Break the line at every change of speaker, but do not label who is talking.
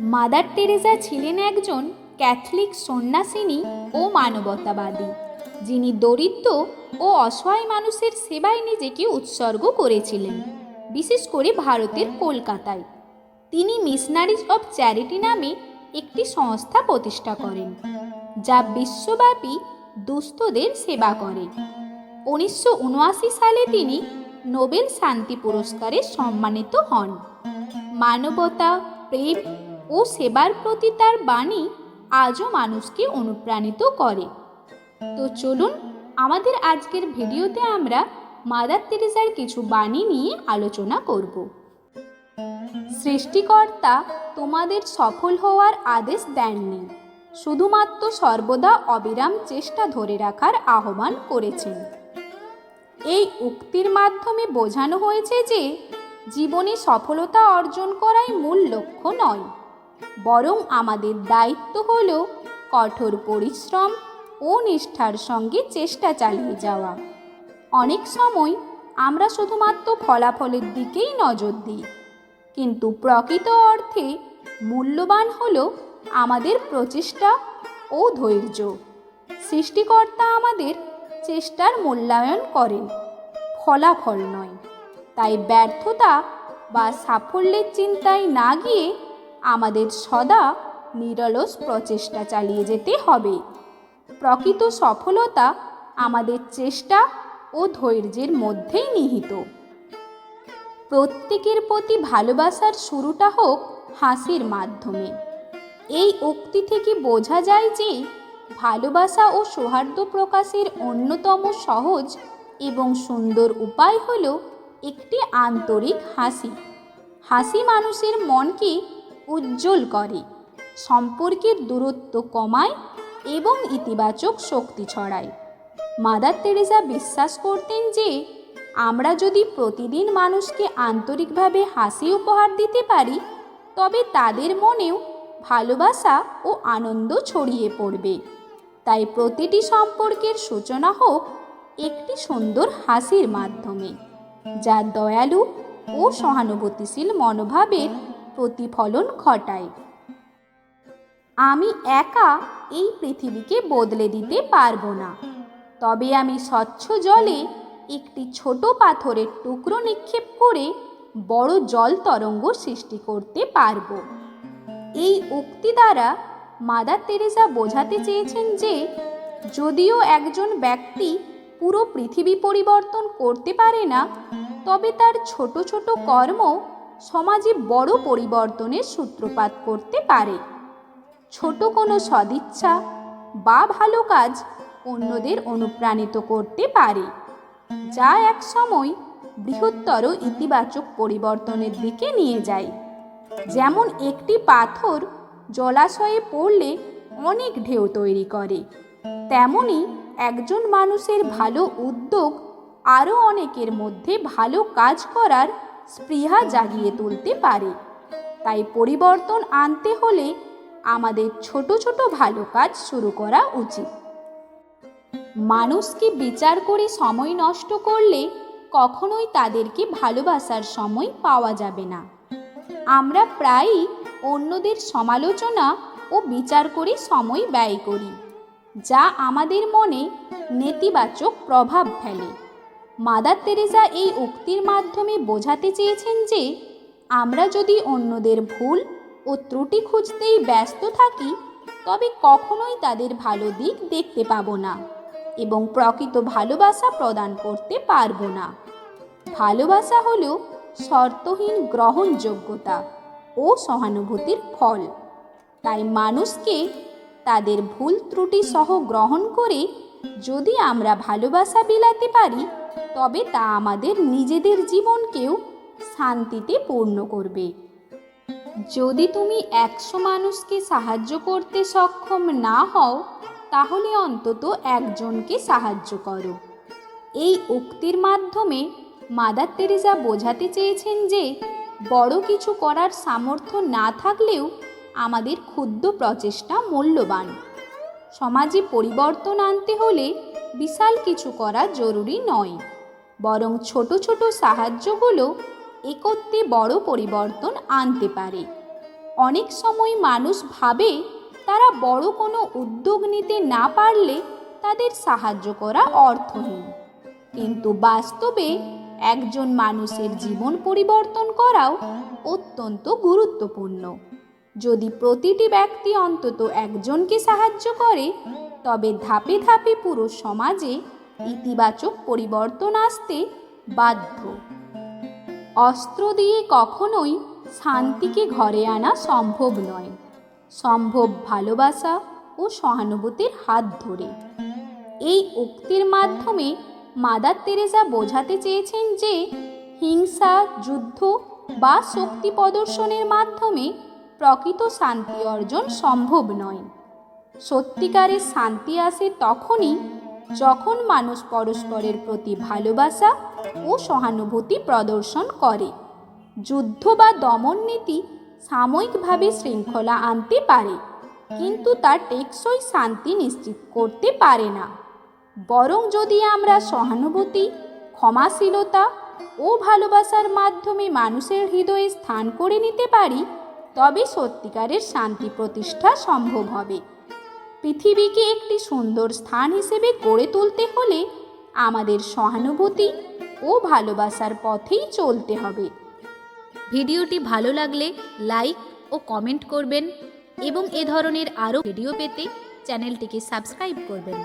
Mother Teresa ছিলেন একজন Catholic সন্ন্যাসিনী ও মানবতাবাদী, যিনি দরিদ্র ও অসহায় মানুষের সেবায় নিজেকে উৎসর্গ করেছিলেন, বিশেষ করে ভারতের কলকাতায়। তিনি মিশনারিজ অব চ্যারিটি নামে একটি সংস্থা প্রতিষ্ঠা করেন, যা বিশ্বব্যাপী দুস্থদের সেবা করে। উনিশশো উনআশি সালে তিনি নোবেল শান্তি পুরস্কারে সম্মানিত হন। মানবতা, প্রেম ও সেবার প্রতি তার বাণী আজও মানুষকে অনুপ্রাণিত করে। তো চলুন আমাদের আজকের ভিডিওতে আমরা মাদার তেরেসার কিছু বাণী নিয়ে আলোচনা করব। সৃষ্টিকর্তা তোমাদের সফল হওয়ার আদেশ দেননি, শুধুমাত্র সর্বদা অবিরাম চেষ্টা ধরে রাখার আহ্বান করেছেন। এই উক্তির মাধ্যমে বোঝানো হয়েছে যে জীবনে সফলতা অর্জন করাই মূল লক্ষ্য নয় বরং আমাদের দায়িত্ব হল কঠোর পরিশ্রম ও নিষ্ঠার সঙ্গে চেষ্টা চালিয়ে যাওয়া। অনেক সময় আমরা শুধুমাত্র ফলাফলের দিকেই নজর দিই, কিন্তু প্রকৃত অর্থে মূল্যবান হল আমাদের প্রচেষ্টা ও ধৈর্য। সৃষ্টিকর্তা আমাদের চেষ্টার মূল্যায়ন করেন, ফলাফল নয়। তাই ব্যর্থতা বা সাফল্যের চিন্তায় না গিয়ে আমাদের সদা নিরলস প্রচেষ্টা চালিয়ে যেতে হবে। প্রকৃত সফলতা আমাদের চেষ্টা ও ধৈর্যের মধ্যেই নিহিত। প্রত্যেকের প্রতি ভালোবাসার শুরুটা হোক হাসির মাধ্যমে। এই উক্তি থেকে বোঝা যায় যে ভালোবাসা ও সৌহার্দ্য প্রকাশের অন্যতম সহজ এবং সুন্দর উপায় হল একটি আন্তরিক হাসি। হাসি মানুষের মনকে উজ্জ্বল করে। সম্পর্কের দূরত্ব কমায় এবং ইতিবাচক শক্তি ছড়ায়। মাদার তেরেসা বিশ্বাস করতেন যে, আমরা যদি প্রতিদিন মানুষকে আন্তরিকভাবে হাসি উপহার দিতে পারি, তবে তাদের মনেও ভালোবাসা ও আনন্দ ছড়িয়ে পড়বে। তাই প্রতিটি সম্পর্কের সূচনা হোক একটি সুন্দর হাসির মাধ্যমে, যা দয়ালু ও সহানুভূতিশীল মনোভাবের প্রতিফলন ঘটায়। আমি একা এই পৃথিবীকে বদলে দিতে পারব না। তবে আমি স্বচ্ছ জলে একটি ছোট পাথরের টুকরো নিক্ষেপ করে বড় জল তরঙ্গ সৃষ্টি করতে পারব। এই উক্তি দ্বারা মাদার তেরেসা বোঝাতে চেয়েছেন যে, যদিও একজন ব্যক্তি পুরো পৃথিবী পরিবর্তন করতে পারে না, তবে তার ছোট ছোট কর্ম সমাজে বড় পরিবর্তনের সূত্রপাত করতে পারে। ছোট কোনো সদিচ্ছা বা ভালো কাজ অন্যদের অনুপ্রাণিত করতে পারে, যা এক সময় বৃহত্তর ইতিবাচক পরিবর্তনের দিকে নিয়ে যায়। যেমন একটি পাথর জলাশয়ে পড়লে অনেক ঢেউ তৈরি করে, তেমনি একজন মানুষের ভালো উদ্যোগ আরও অনেকের মধ্যে ভালো কাজ করার স্পৃহা জাগিয়ে তুলতে পারে। তাই পরিবর্তন আনতে হলে আমাদের ছোট ছোট ভালো কাজ শুরু করা উচিত। মানুষকে বিচার করে সময় নষ্ট করলে কখনোই তাদেরকে ভালোবাসার সময় পাওয়া যাবে না। আমরা প্রায়ই অন্যদের সমালোচনা ও বিচার করে সময় ব্যয় করি, যা আমাদের মনে নেতিবাচক প্রভাব ফেলে। মাদার তেরেসা এই উক্তির মাধ্যমে বোঝাতে চেয়েছেন যে, আমরা যদি অন্যদের ভুল ও ত্রুটি খুঁজতেই ব্যস্ত থাকি, তবে কখনোই তাদের ভালো দিক দেখতে পাবো না এবং প্রকৃত ভালোবাসা প্রদান করতে পারব না। ভালোবাসা হল শর্তহীন গ্রহণযোগ্যতা ও সহানুভূতির ফল। তাই মানুষকে তাদের ভুল ত্রুটি সহ গ্রহণ করে যদি আমরা ভালোবাসা বিলাতে পারি তবে তা আমাদের নিজেদের জীবনকেও শান্তিতে পূর্ণ করবে। যদি তুমি একশো মানুষকে সাহায্য করতে সক্ষম না হও, তাহলে অন্তত একজনকে সাহায্য করো। এই উক্তির মাধ্যমে মাদার তেরেসা বোঝাতে চেয়েছেন যে, বড় কিছু করার সামর্থ্য না থাকলেও আমাদের ক্ষুদ্র প্রচেষ্টা মূল্যবান। সমাজে পরিবর্তন আনতে হলে বিশাল কিছু করা জরুরি নয়। বরং ছোট ছোট সাহায্যগুলো একত্রে বড় পরিবর্তন আনতে পারে। অনেক সময় মানুষ ভাবে তারা বড় কোনো উদ্যোগ নিতে না পারলে তাদের সাহায্য করা অর্থহীন। কিন্তু বাস্তবে একজন মানুষের জীবন পরিবর্তন করাও অত্যন্ত গুরুত্বপূর্ণ। যদি প্রতিটি ব্যক্তি অন্তত একজনকে সাহায্য করে তবে ধাপে ধাপে পুরো সমাজে ইতিবাচক পরিবর্তন আসতে বাধ্য। অস্ত্র দিয়ে কখনোই শান্তিকে ঘরে আনা সম্ভব নয়। সম্ভব ভালোবাসা ও সহানুভূতির হাত ধরে। এই উক্তির মাধ্যমে মাদার তেরেসা বোঝাতে চেয়েছেন যে, হিংসা, যুদ্ধ বা শক্তি প্রদর্শনের মাধ্যমে প্রকৃত শান্তি অর্জন সম্ভব নয়। সত্যিকারের শান্তি আসে তখনই যখন মানুষ পরস্পরের প্রতি ভালোবাসা ও সহানুভূতি প্রদর্শন করে। যুদ্ধ বা দমন নীতি সাময়িকভাবে শৃঙ্খলা আনতে পারে, কিন্তু তা টেকসই শান্তি নিশ্চিত করতে পারে না। বরং যদি আমরা সহানুভূতি, ক্ষমাশীলতা ও ভালোবাসার মাধ্যমে মানুষের হৃদয়ে স্থান করে নিতে পারি, তবে সত্যিকারের শান্তি প্রতিষ্ঠা সম্ভব হবে। পৃথিবীকে একটি সুন্দর স্থান হিসেবে গড়ে তুলতে হলে আমাদের সহানুভূতি ও ভালোবাসার পথেই চলতে হবে।
ভিডিওটি ভালো লাগলে লাইক ও কমেন্ট করবেন এবং এ ধরনের আরও ভিডিও পেতে চ্যানেলটিকে সাবস্ক্রাইব করবেন।